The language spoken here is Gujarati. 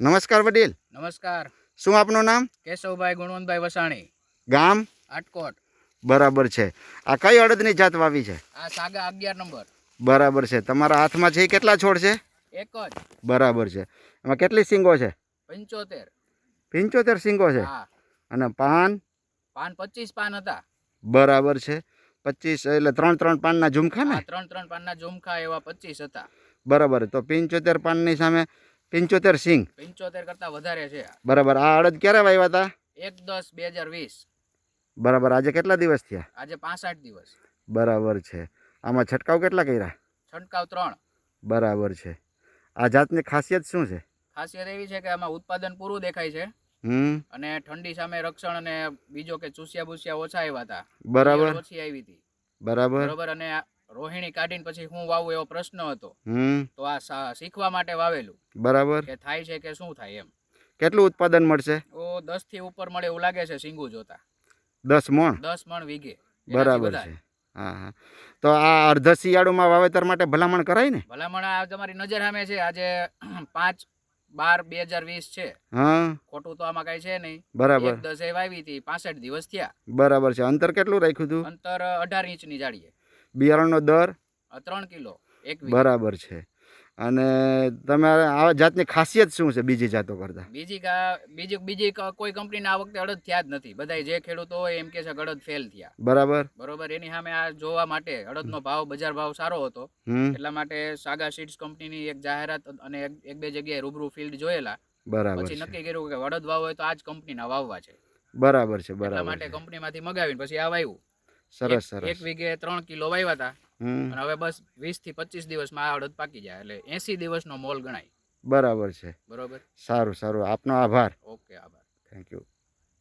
નમસ્કાર વડીલ. નમસ્કાર. શું આપનું નામ? કેશવભાઈ ગુણવંતભાઈ વસાણી. ગામ? આટકોટ. બરાબર છે. આ કઈ અડદની જાત વાવી છે? આ સાગા અગિયાર નંબર. બરાબર છે. તમારા હાથમાં છે કેટલા છોડ છે? એક જ. બરાબર છે. એમાં કેટલી સિંગો છે? પંચોતેર. પંચોતેર સિંગો છે? હા. અને પાન? પાન પચીસ પાન હતા. બરાબર છે. પચીસ એટલે ત્રણ ત્રણ પાનના ઝુમખા ને? ત્રણ ત્રણ પાનના ઝુમખા એવા પચીસ હતા. બરાબર. તો પંચોતેર પાનની સામે પંચોતેર સિંગ. પંચોતેર કરતા વધારે છે. બરાબર. આ અડદ ક્યારે વાવ્યા હતા? એક દસ બે હજાર વીસ. બરાબર. આજે કેટલા દિવસ થયા? આજે પાસઠ દિવસ. બરાબર છે. આમાં છંટકાવ કેટલા કર્યા? છંટકાવ ત્રણ. બરાબર છે. આ જાતની ખાસિયત શું છે? ખાસિયત એવી છે કે આમાં ઉત્પાદન પૂરું દેખાય છે. હમ. અને ઠંડી સામે રક્ષણ અને બીજો કે ચૂસ્યા બુસિયા ઓછા આવ્યા હતા. બરાબર. ઓછી આવી હતી. બરાબર. બરાબર. અને રોહિણી કાઢીને પછી હું વાવું એવો પ્રશ્ન હતો. તો આ શીખવા માટે વાવેલું. બરાબર. કે થાય છે કે શું થાય એમ. કેટલું ઉત્પાદન મળશે? ઓ દસથી ઉપર મળે એવું લાગે છે સિંગુ જોતા. દસ મણ? દસ મણ વીઘે. બરાબર છે. હા હા. તો આ અર્ધ શિયાળુમાં વાવેતર માટે ભલામણ કરાય ને? ભલામણ આ તમારી નજર સામે છે. આજે પાંચ બાર બે હજાર વીસ છે. હા. ખોટું તો આમાં કઈ છે નહીં. બરાબર. દસ દસે વાવી હતી પાસઠ દિવસ થયા. બરાબર છે. અંતર કેટલું રાખ્યું હતું? અંતર અઢાર ઇંચની જાડીએ બિયારણનો દર? ત્રણ કિલો એક બરાબર છે. અને તમારે આ જાતની ખાસિયત શું છે બીજી જાતો કરતા? બીજી કા બીજી બીજી કોઈ કંપનીને આ વખતે અડદ થયા જ નથી. બધા જે ખેડૂતો હોય એમ કે છે અડદ ફેલ થયા. બરાબર. બરોબર? એની સામે આ જોવા માટે અડદનો ભાવ બજાર ભાવ સારો હતો. એટલા માટે સાગા સીડ્સ કંપનીની એક જાહેરાત અને એક બે જગ્યાએ રૂબરૂ ફિલ્ડ જોયેલા. બરાબર પછી નક્કી કર્યું કે અડદ વાવ હોય તો આ જ કંપનીના વાવવા છે. બરાબર છે બરાબર માટે કંપનીમાંથી મગાવીને પછી આ વાવ્યું સરસ એક- એક વીઘે ત્રણ કિલો વાવ્યા હતા અને હવે બસ વીસથી પચીસ દિવસમાં આ અડદ પાકી જાય. એટલે એસી દિવસનો મોલ ગણાય. બરાબર છે. બરોબર? સારું સારું. આપનો આભાર. ઓકે આભાર. Thank you